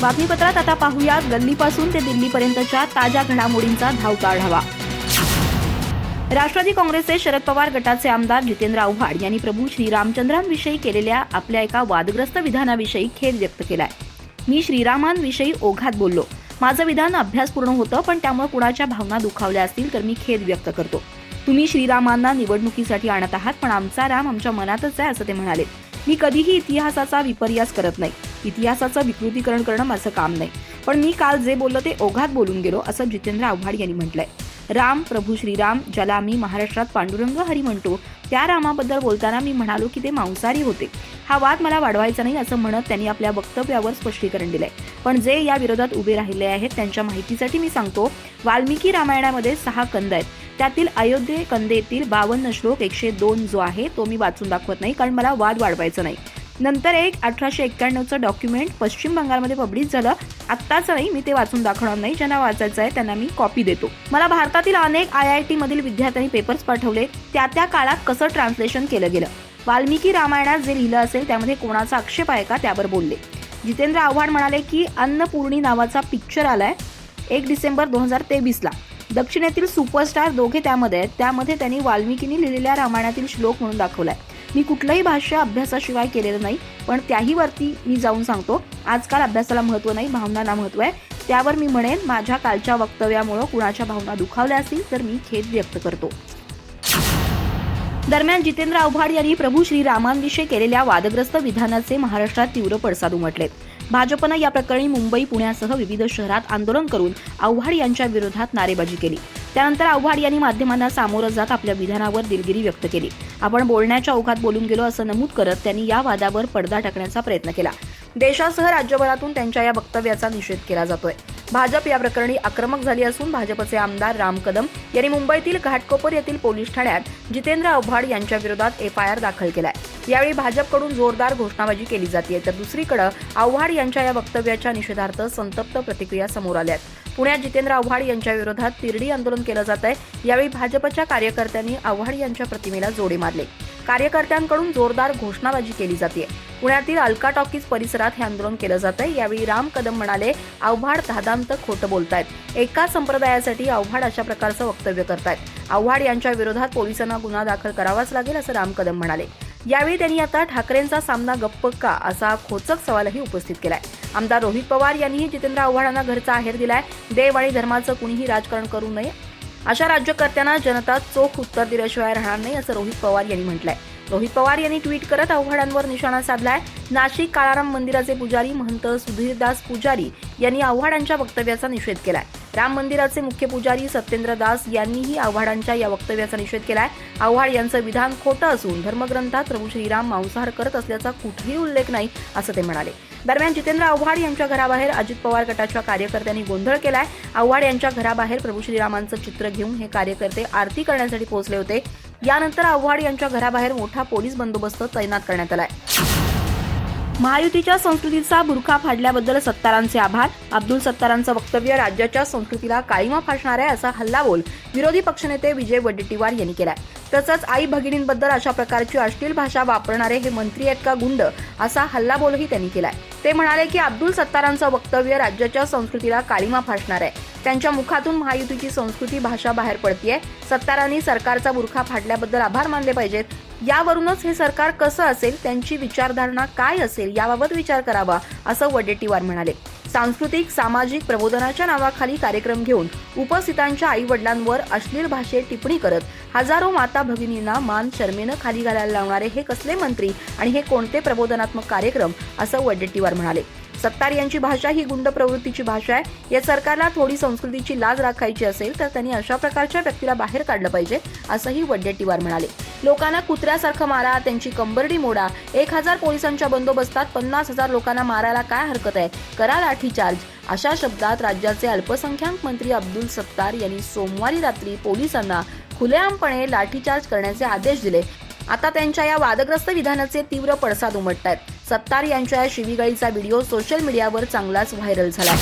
बातमीपत्रात आता पाहूया गल्लीपासून ते दिल्लीपर्यंतच्या ताज्या घडामोडींचा धावता आढावा राष्ट्रवादी काँग्रेसचे शरद पवार गटाचे आमदार जितेंद्र आव्हाड यांनी प्रभू श्रीरामचंद्रांविषयी केलेल्या आपल्या एका वादग्रस्त विधानाविषयी खेद व्यक्त केलाय. मी श्रीरामांविषयी ओघात बोललो. माझं विधान अभ्यासपूर्ण होतं पण त्यामुळे कुणाच्या भावना दुखावल्या असतील तर मी खेद व्यक्त करतो. तुम्ही श्रीरामांना निवडणुकीसाठी आणत आहात पण आमचा राम आमच्या मनातच आहे असं ते म्हणाले. मी कधीही इतिहासाचा विपर्यास करत नाही. इतिहासाचं विकृतीकरण करणं माझं काम नाही. पण मी काल जे बोललो ते ओघात बोलून गेलो असं जितेंद्र आव्हाड यांनी म्हटलंय. राम प्रभू श्रीराम ज्याला आम्ही महाराष्ट्रात पांडुरंग हरी म्हणतो त्या रामाबद्दल बोलताना मी म्हणालो की ते मांसाहारी होते. हा वाद मला वाढवायचा नाही असं म्हणत त्यांनी आपल्या वक्तव्यावर स्पष्टीकरण दिलंय. पण जे या विरोधात उभे राहिले आहेत त्यांच्या माहितीसाठी मी सांगतो वाल्मिकी रामायणामध्ये सहा कंद आहेत. त्यातील अयोध्ये कंदेतील बावन्न श्लोक एकशे दोन जो आहे तो मी वाचून दाखवत नाही कारण मला वाद वाढवायचा नाही. नंतर एक अठराशे एक्क्याण्णवचं डॉक्युमेंट पश्चिम बंगालमध्ये पब्लिश झालं. आत्ताच नाही मी ते वाचून दाखवणार नाही. ज्यांना वाचायचं आहे त्यांना मी कॉपी देतो. मला भारतातील अनेक आय आय टीमधील विद्यार्थ्यांनी पेपर्स पाठवले. त्या त्या काळात कसं ट्रान्सलेशन केलं गेलं? वाल्मिकी रामायणात जे लिहिलं असेल त्यामध्ये कोणाचा आक्षेप आहे का? त्यावर बोलले. जितेंद्र आव्हाड म्हणाले की अन्नपूर्णी नावाचा पिक्चर आलाय एक डिसेंबर दोन हजार तेवीसला. दक्षिणेतील सुपरस्टार दोघे त्यामध्ये आहेत. त्यामध्ये त्यांनी वाल्मिकीने लिहिलेल्या रामायणातील श्लोक म्हणून दाखवलाय. मी कुठलंही भाष्य अभ्यासाशिवाय केलेलं नाही पण त्याही वरती मी जाऊन सांगतो. आजकाल अभ्यासाला महत्त्व नाही भावनांना महत्त्व आहे. त्यावर मी म्हणेन माझ्या कालच्या वक्तव्यामुळं कुणाच्या भावना दुखावल्या असतील तर मी खेद व्यक्त करतो. दरम्यान जितेंद्र आव्हाड यांनी प्रभू श्रीरामांविषयी केलेल्या वादग्रस्त विधानाचे महाराष्ट्रात तीव्र पडसाद उमटलेत. भाजपनं या प्रकरणी मुंबई पुण्यासह विविध शहरात आंदोलन करून आव्हाड यांच्या विरोधात नारेबाजी केली. त्यानंतर आव्हाड यांनी माध्यमांना सामोरं जात आपल्या विधानावर दिलगिरी व्यक्त केली. आपण बोलण्याच्या ओघात बोलून गेलो असं नमूद करत त्यांनी या वादावर पडदा टाकण्याचा प्रयत्न केला. देशासह राज्यभरातून त्यांच्या या वक्तव्याचा निषेध केला जातोय. भाजप या प्रकरणी आक्रमक झाली असून भाजपचे आमदार राम कदम यांनी मुंबईतील घाटकोपर येथील पोलीस ठाण्यात जितेंद्र आव्हाड यांच्या विरोधात एफआयआर दाखल केलाय. यावेळी भाजपकडून जोरदार घोषणाबाजी केली जाते तर दुसरीकडे आव्हाड यांच्या या वक्तव्याच्या निषेधार्थ संतप्त प्रतिक्रिया समोर आल्यात. पुण्यात जितेंद्र आव्हाड यांच्या विरोधात तिरडी आंदोलन केलं जात आहे. यावेळी भाजपच्या कार्यकर्त्यांनी आव्हाड यांच्या प्रतिमेला जोडे मारले. कार्यकर्त्यांकडून जोरदार घोषणाबाजी केली जाते. पुण्यातील अल्का टॉकीज परिसरात हे आंदोलन केलं जात आहे. यावेळी राम कदम म्हणाले आव्हाड धादांत खोटं बोलतायत. एका संप्रदायासाठी आव्हाड अशा प्रकारचं वक्तव्य करतायत. आव्हाड यांच्या विरोधात पोलिसांना गुन्हा दाखल करावाच लागेल असं राम कदम म्हणाले. यावेळी त्यांनी आता ठाकरेंचा सामना गप्प का असा खोचक सवालही उपस्थित केलाय. आमदार रोहित पवार यांनीही जितेंद्र आव्हाडांना घरचा आहेर दिलाय. देव आणि धर्माचं कुणीही राजकारण करू नये. अशा राज्यकर्त्यांना जनता चोख उत्तर दिल्याशिवाय राहणार नाही असं रोहित पवार यांनी म्हटलंय. रोहित पवार यांनी ट्विट करत आव्हाडांवर निशाणा साधलाय. नाशिक काळाराम मंदिराचे पुजारी महंत सुधीरदास पुजारी यांनी आव्हाडांच्या वक्तव्याचा निषेध केलाय. राम मंदिराचे मुख्य पुजारी सत्येंद्र दास यांनीही आव्हाडांच्या या वक्तव्याचा निषेध केलाय. आव्हाड यांचं विधान खोटं असून धर्मग्रंथात प्रभू श्रीराम मांसाहार करत असल्याचा कुठेही उल्लेख नाही असं ते म्हणाले. दरम्यान जितेंद्र आव्हाड यांच्या घराबाहेर अजित पवार गटाच्या कार्यकर्त्यांनी गोंधळ केलाय. आव्हाड यांच्या घराबाहेर प्रभू श्रीरामांचं चित्र घेऊन हे कार्यकर्ते आरती करण्यासाठी पोहोचले होते. यानंतर आव्हाड यांच्या घराबाहेर मोठा पोलीस बंदोबस्त तैनात करण्यात आलाय. महायुतीच्या संस्कृतीचा बुरखा फाडल्याबद्दल सत्तारांचे आभार. अब्दुल सत्तारांचं वक्तव्य राज्याच्या संस्कृतीला काळीमा फासणार आहे असा हल्लाबोल विरोधी पक्षनेते विजय वडेट्टीवार यांनी केलाय. तसंच आई भगिनींबद्दल अशा प्रकारची अश्लील भाषा वापरणारे हे मंत्री आहेत का गुंड असा हल्लाबोलही त्यांनी केलाय. ते म्हणाले की अब्दुल सत्तारांचं वक्तव्य राज्याच्या संस्कृतीला काळीमा फासणार आहे. त्यांच्या मुखातून महायुतीची संस्कृती भाषा बाहेर पडतीये. सत्तारांनी सरकारचा बुरखा फाडल्याबद्दल आभार मानले पाहिजेत. यावरूनच हे सरकार कसं असेल त्यांची विचारधारणा काय असेल याबाबत विचार करावा असं वडेट्टीवार म्हणाले. सांस्कृतिक सामाजिक प्रबोधनाच्या नावाखाली कार्यक्रम घेऊन उपस्थितांच्या आई वडिलांवर अश्लील भाषेत टिप्पणी करत हजारो माता भगिनींना मान शर्मेनं खाली घालायला लावणारे हे कसले मंत्री आणि हे कोणते प्रबोधनात्मक कार्यक्रम असं वडेट्टीवार म्हणाले. सत्तार यांची भाषा ही गुंड प्रवृत्तीची भाषा आहे. या सरकारला थोडी संस्कृतीची लाज राखायची असेल तर त्यांनी अशा प्रकारच्या व्यक्तीला बाहेर काढलं पाहिजे असंही वडेट्टीवार म्हणाले. लोकांना कुत्र्यासारखं मारा त्यांची कंबरडी मोडा एक हजार पोलिसांच्या बंदोबस्तात पन्नास हजार लोकांना मारायला काय हरकत आहे? करा लाठीचार्ज अशा शब्दात राज्याचे अल्पसंख्याक मंत्री अब्दुल सत्तार यांनी सोमवारी रात्री पोलिसांना खुलेआमपणे लाठीचार्ज करण्याचे आदेश दिले. आता त्यांच्या या वादग्रस्त विधानाचे तीव्र पडसाद उमटत आहेत सत्तार यांच्या या शिवीगाळीचा व्हिडिओ सोशल मीडियावर चांगलाच व्हायरल झाला.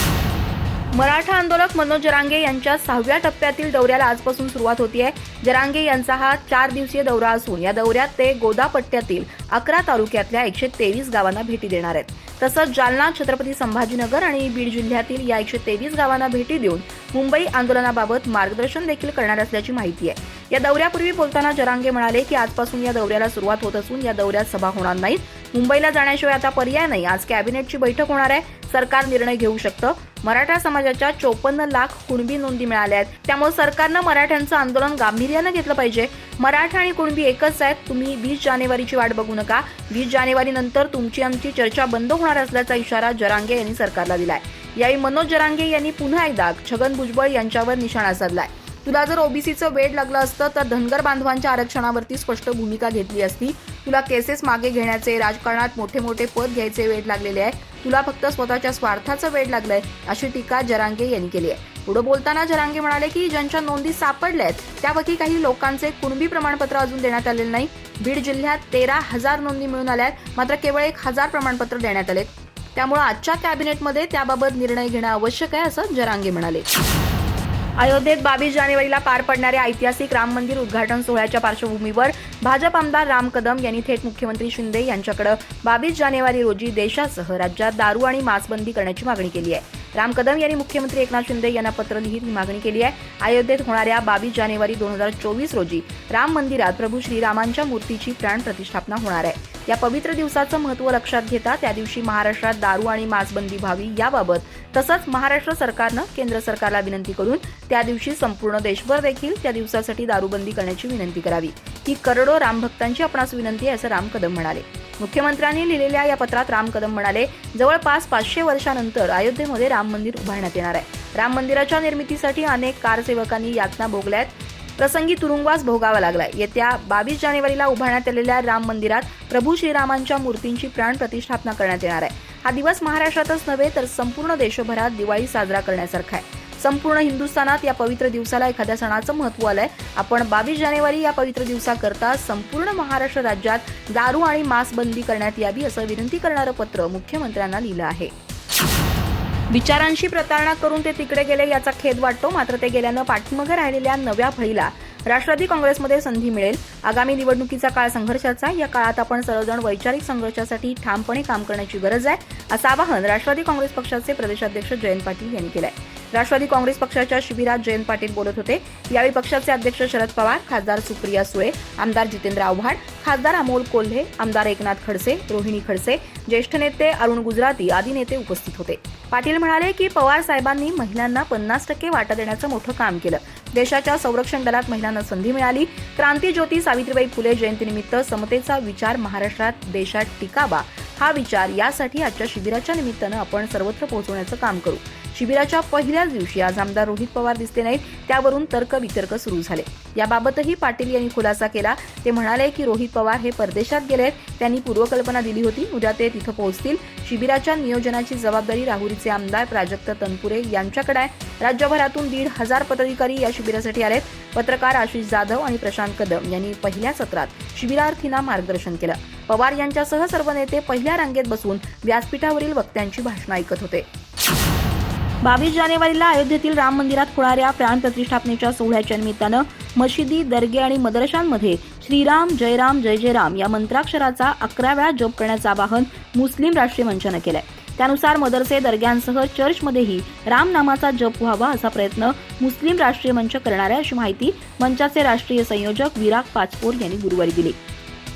मराठा आंदोलक मनोज जरांगे यांच्या सहाव्या टप्प्यातील दौऱ्याला आजपासून सुरुवात होतीये. जरांगे यांचा हा चार दिवसीय दौरा असून या दौऱ्यात ते गोदापट्ट्यातील अकरा तालुक्यातल्या एकशे तेवीस गावांना भेटी देणार आहेत. तसंच जालना छत्रपती संभाजीनगर आणि बीड जिल्ह्यातील या एकशे तेवीस गावांना भेटी देऊन मुंबई आंदोलनाबाबत मार्गदर्शन देखील करणार असल्याची माहिती आहे. या दौऱ्यापूर्वी बोलताना जरांगे म्हणाले की आजपासून या दौऱ्याला सुरुवात होत असून या दौऱ्यात सभा होणार नाहीत. मुंबईला जाण्याशिवाय आता पर्याय नाही. आज कॅबिनेटची बैठक होणार आहे. सरकार निर्णय घेऊ शकतं. मराठा समाजाच्या चोपन्न लाख कुणबी नोंदी मिळाल्या आहेत. त्यामुळे सरकारनं मराठ्यांचं आंदोलन गांभीर्यानं घेतलं पाहिजे. मराठा आणि कुणबी एकच आहेत. तुम्ही वीस जानेवारीची वाट बघू नका. वीस जानेवारी नंतर तुमची आमची चर्चा बंद होणार असल्याचा इशारा जरांगे यांनी सरकारला दिलाय. यावेळी मनोज जरांगे यांनी पुन्हा एकदा छगन भुजबळ यांच्यावर निशाणा साधलाय. तुला जर ओबीसीचं वेड लागलं असतं तर धनगर बांधवांच्या आरक्षणावरती स्पष्ट भूमिका घेतली असती. तुला केसेस मागे घेण्याचे राजकारणात मोठे मोठे पद घ्यायचे वेड लागलेले आहे तुला फक्त स्वतःच्या स्वार्थाचं वेड लागलंय अशी टीका जरांगे यांनी केली आहे. पुढे बोलताना जरांगे म्हणाले की ज्यांच्या नोंदी सापडल्या आहेत त्यापैकी काही लोकांचे कुणबी प्रमाणपत्र अजून देण्यात आलेले नाही. बीड जिल्ह्यात तेरा हजार नोंदी मिळून आल्या आहेत मात्र केवळ एक हजार प्रमाणपत्र देण्यात आले त्यामुळे आजच्या कॅबिनेटमध्ये त्याबाबत निर्णय घेणं आवश्यक आहे असं जरांगे म्हणाले. अयोध्येत बावीस जानेवारीला पार पडणाऱ्या ऐतिहासिक राम मंदिर उद्घाटन सोहळ्याच्या पार्श्वभूमीवर भाजप आमदार राम कदम यांनी थेट मुख्यमंत्री शिंदे यांच्याकडे बावीस जानेवारी रोजी देशासह राज्यात दारू आणि मांसबंदी करण्याची मागणी केली आहे. राम कदम यांनी मुख्यमंत्री एकनाथ शिंदे यांना पत्र लिहित ही मागणी केली आहे. अयोध्येत होणाऱ्या बावीस जानेवारी दोन हजार चोवीस रोजी राम मंदिरात प्रभू श्रीरामांच्या मूर्तीची प्राण प्रतिष्ठापना होणार आहे. या पवित्र दिवसाचं महत्त्व लक्षात घेता त्या दिवशी महाराष्ट्रात दारू आणि मांसबंदी व्हावी याबाबत तसंच महाराष्ट्र सरकारनं केंद्र सरकारला विनंती करून त्या दिवशी संपूर्ण देशभर देखील त्या दिवसासाठी दारूबंदी करण्याची विनंती करावी. ही करोडो रामभक्तांची आपणास विनंती आहे असं राम कदम म्हणाले. मुख्यमंत्र्यांनी लिहिलेल्या या पत्रात राम कदम म्हणाले जवळपास पाचशे वर्षानंतर अयोध्येमध्ये राम मंदिर उभारण्यात येणार आहे. राम मंदिराच्या निर्मितीसाठी अनेक कारसेवकांनी यातना भोगल्या आहेत प्रसंगी तुरुंगवास भोगावा लागलाय. येत्या बावीस जानेवारीला उभारण्यात आलेल्या राम मंदिरात प्रभू श्रीरामांच्या मूर्तींची प्राण प्रतिष्ठापना करण्यात येणार आहे. हा दिवस महाराष्ट्रातच नव्हे तर संपूर्ण देशभरात दिवाळी साजरा करण्यासारखा आहे. संपूर्ण हिंदुस्थानात या पवित्र दिवसाला एखाद्या सणाचं महत्त्व आलंय. आपण बावीस जानेवारी या पवित्र दिवसाकरता संपूर्ण महाराष्ट्र राज्यात दारू आणि मांसबंदी करण्यात यावी असं विनंती करणारं पत्र मुख्यमंत्र्यांना लिहिलं आहे. विचारांशी प्रतारणा करून ते तिकडे गेले याचा खेद वाटतो मात्र ते गेल्यानं पाठीमागे राहिलेल्या नव्या फळीला राष्ट्रवादी काँग्रेसमध्ये संधी मिळेल. आगामी निवडणुकीचा काळ संघर्षाचा या काळात आपण सर्वजण वैचारिक संघर्षासाठी ठामपणे काम करण्याची गरज आहे असं आवाहन राष्ट्रवादी काँग्रेस पक्षाचे प्रदेशाध्यक्ष जयंत पाटील यांनी केलं आहे राष्ट्रवादी काँग्रेस पक्षाच्या शिबिरात जयंत पाटील बोलत होते. यावेळी पक्षाचे अध्यक्ष शरद पवार खासदार सुप्रिया सुळे आमदार जितेंद्र आव्हाड खासदार अमोल कोल्हे आमदार एकनाथ खडसे रोहिणी खडसे ज्येष्ठ नेते अरुण गुजराती आदी नेते उपस्थित होते. पाटील म्हणाले की पवार साहेबांनी महिलांना पन्नास टक्के वाटा देण्याचं मोठं काम केलं. देशाच्या संरक्षण दलात महिलांना संधी मिळाली. क्रांती ज्योती सावित्रीबाई फुले जयंतीनिमित्त समतेचा विचार महाराष्ट्रात देशात टिकावा हा विचार यासाठी आजच्या शिबिराच्या निमित्तानं आपण सर्वत्र पोहोचवण्याचं काम करू. शिबिराच्या पहिल्याच दिवशी आज आमदार रोहित पवार दिसले नाहीत. त्यावरून तर्क वितर्क सुरू झाले. याबाबतही पाटील यांनी खुलासा केला. ते म्हणाले की रोहित पवार हे परदेशात गेलेत. त्यांनी पूर्वकल्पना दिली होती. उद्या ते तिथं पोहोचतील. शिबिराच्या नियोजनाची जबाबदारी राहुरीचे आमदार प्राजक्त तनपुरे यांच्याकडे आहे. राज्यभरातून दीड हजार पदाधिकारी या शिबिरासाठी आलेत. पत्रकार आशिष जाधव आणि प्रशांत कदम यांनी पहिल्या सत्रात शिबिरार्थींना मार्गदर्शन केलं. पवार यांच्यासह सर्व नेते पहिल्या रांगेत बसून व्यासपीठावरील वक्त्यांची भाषणं ऐकत होते. बावीस जानेवारीला अयोध्येतील राम मंदिरात होणाऱ्या प्राण प्रतिष्ठापनेच्या सोहळ्याच्या निमित्तानं मशिदी दर्गे आणि मदरशांमध्ये श्रीराम जयराम जय जयराम या मंत्राक्षराचा अकरा वेळा जप करण्याचं आवाहन मुस्लिम राष्ट्रीय मंचानं केलंय. त्यानुसार मदरसे दर्ग्यांसह चर्चमध्येही रामनामाचा जप व्हावा असा प्रयत्न मुस्लिम राष्ट्रीय मंच करणार आहे अशी माहिती मंचाचे राष्ट्रीय संयोजक विराग पाचपोर यांनी गुरुवारी दिली.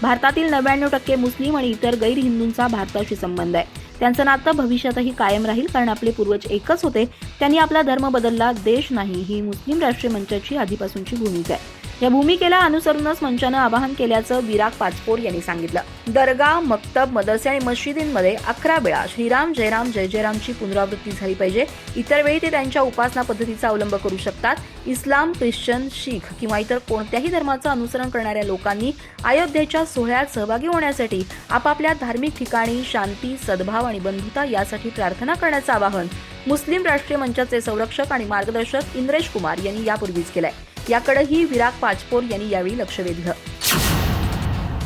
भारतातील नव्याण्णव टक्के मुस्लिम आणि इतर गैर हिंदूंचा भारताशी संबंध आहे. त्यांचं नातं भविष्यातही कायम राहील कारण आपले पूर्वज एकच होते. त्यांनी आपला धर्म बदलला देश नाही. ही मुस्लिम राष्ट्रीय मंचाची आधीपासूनची भूमिका आहे. या भूमिकेला अनुसरूनच मंचानं आवाहन केल्याचं विराग पाचपोर यांनी सांगितलं. दर्गा मक्तब मदरसे आणि मशिदींमध्ये अकरा वेळा श्रीराम जयराम जय जयरामची पुनरावृत्ती झाली पाहिजे. इतर वेळी ते त्यांच्या उपासना पद्धतीचा अवलंब करू शकतात. इस्लाम ख्रिश्चन शीख किंवा इतर कोणत्याही धर्माचं अनुसरण करणाऱ्या लोकांनी अयोध्येच्या सोहळ्यात सहभागी होण्यासाठी आपापल्या धार्मिक ठिकाणी शांती सद्भाव आणि बंधुता यासाठी प्रार्थना करण्याचं आवाहन मुस्लिम राष्ट्रीय मंचाचे संरक्षक आणि मार्गदर्शक इंद्रेश कुमार यांनी यापूर्वीच केलंय. याकडेही विराग पाचपोर यांनी यावेळी लक्ष वेधलं.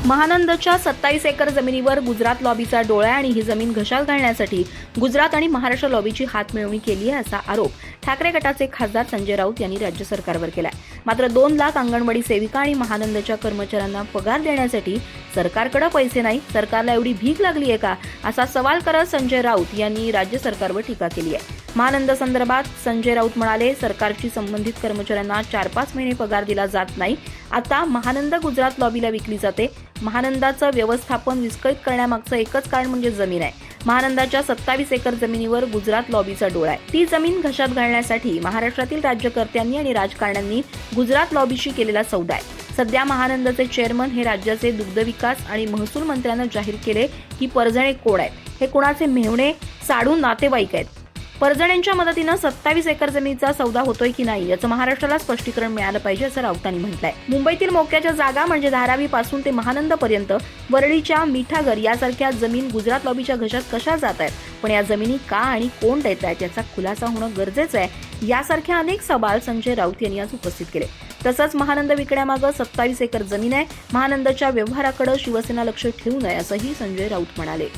महानंदच्या सत्तावीस एकर जमिनीवर गुजरात लॉबीचा डोळा आणि ही जमीन घशात घालण्यासाठी गुजरात आणि महाराष्ट्र लॉबीची हातमिळवणी केली आहे असा आरोप ठाकरे गटाचे खासदार संजय राऊत यांनी राज्य सरकारवर केलाय. मात्र दोन लाख अंगणवाडी सेविका आणि महानंदच्या कर्मचाऱ्यांना पगार देण्यासाठी सरकारकडे पैसे नाही सरकारला एवढी भीक लागली आहे का? असा सवाल करत संजय राऊत यांनी राज्य सरकारवर टीका केली आहे. महानंद संदर्भात संजय राऊत म्हणाले सरकारची संबंधित कर्मचाऱ्यांना चार पाच महिने पगार दिला जात नाही. आता महानंद गुजरात लॉबीला विकली जाते. महानंदाचं व्यवस्थापन विस्कळीत करण्यामागचं एकच कारण म्हणजे जमीन आहे. महानंदाच्या सत्तावीस एकर जमिनीवर गुजरात लॉबीचा डोळा आहे. ती जमीन घशात घालण्यासाठी महाराष्ट्रातील राज्यकर्त्यांनी आणि राजकारण्यांनी गुजरात लॉबीशी केलेला सौदा आहे. सध्या महानंदचे चेअरमन हे राज्याचे दुग्ध विकास आणि महसूल मंत्र्यांना जाहीर केले की परजणे कोण आहेत? हे कुणाचे मेहणे साडून नातेवाईक आहेत? परजण्यांच्या मदतीनं सत्तावीस एकर जमिनीचा सौदा होतोय की नाही याचं महाराष्ट्राला स्पष्टीकरण मिळालं पाहिजे असं राऊतांनी म्हटलंय. मुंबईतील मोक्याच्या जागा म्हणजे धारावी पासून ते महानंद पर्यंत वरळीच्या मिठागर यासारख्या जमीन गुजरात लॉबीच्या घशात कशा जात आहेत? पण या जमिनी का आणि कोण देत आहेत याचा खुलासा होणं गरजेचं आहे यासारख्या अनेक सवाल संजय राऊत यांनी आज उपस्थित केले. तसंच महानंद विकण्यामागं सत्तावीस एकर जमीन आहे महानंदच्या व्यवहाराकडे शिवसेना लक्ष ठेवू नये असंही संजय राऊत म्हणाले.